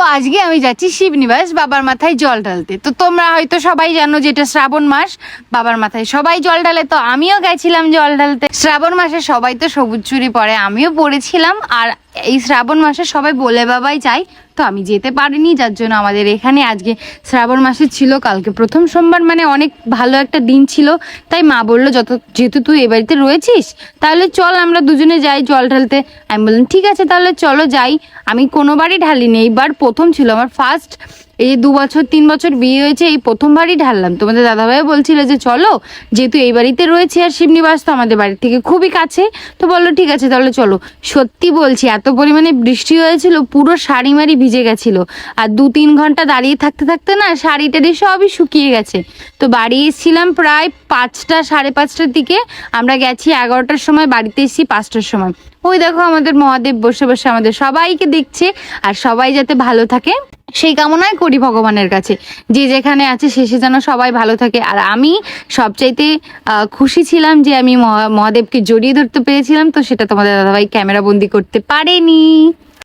তো আজকে আমি যাচ্ছি শিবনিবাস বাবার মাথায় জল ঢালতে। তো তোমরা হয়তো সবাই জানো যে এটা শ্রাবণ মাস, বাবার মাথায় সবাই জল ঢালে। তো আমিও গেছিলাম জল ঢালতে। শ্রাবণ মাসে সবাই তো সবুজ চুরি পরে, আমিও পড়েছিলাম। আর এই শ্রাবণ মাসে সবাই বলে বাবাই চাই তো আমি যেতে পারিনি, যার জন্য আমাদের এখানে আজকে শ্রাবণ মাসে ছিল। কালকে প্রথম সোমবার মানে অনেক ভালো একটা দিন ছিল। তাই মা বলল, যত, যেহেতু তুই এ বাড়িতে রয়েছিস, তাহলে চল, আমরা দুজনে যাই জল ঢালতে। আমি বললাম, ঠিক আছে, তাহলে চলো যাই। আমি কোনোবারই ঢালিনি, এইবার প্রথম ছিল আমার ফার্স্ট এই যে দু বছর, তিন বছর বিয়ে হয়েছে, এই প্রথমবারই ঢাললাম। তোমাদের দাদাভাই বলছিল যে, চলো, যেহেতু এই বাড়িতে রয়েছে আর শিবনিবাস তো আমাদের বাড়ির থেকে খুবই কাছে। তো বলল, ঠিক আছে, তাহলে চলো। সত্যি বলছি, এত পরিমাণে বৃষ্টি হয়েছিল, পুরো শাড়ি মারি ভিজে গেছিল। আর দু তিন ঘণ্টা দাঁড়িয়ে থাকতে থাকতে না, শাড়ি টাড়ি সবই শুকিয়ে গেছে। তো বাড়ি এসেছিলাম প্রায় পাঁচটা, সাড়ে পাঁচটার দিকে। আমরা গেছি এগারোটার সময়, বাড়িতে এসেছি পাঁচটার সময়। ওই দেখো আমাদের মহাদেব বসে বসে আমাদের সবাইকে দেখছে আর সবাই যাতে ভালো থাকে, সেই কামনায় করি ভগবানের কাছে। যে যেখানে আছে শেষে যেন সবাই ভালো থাকে। আর আমি সবচাইতে খুশি ছিলাম যে আমি মহা- মহাদেবকে জড়িয়ে ধরতে পেরেছিলাম, তো সেটা তোমাদের দাদাভাই ক্যামেরা বন্দি করতে পারেনি।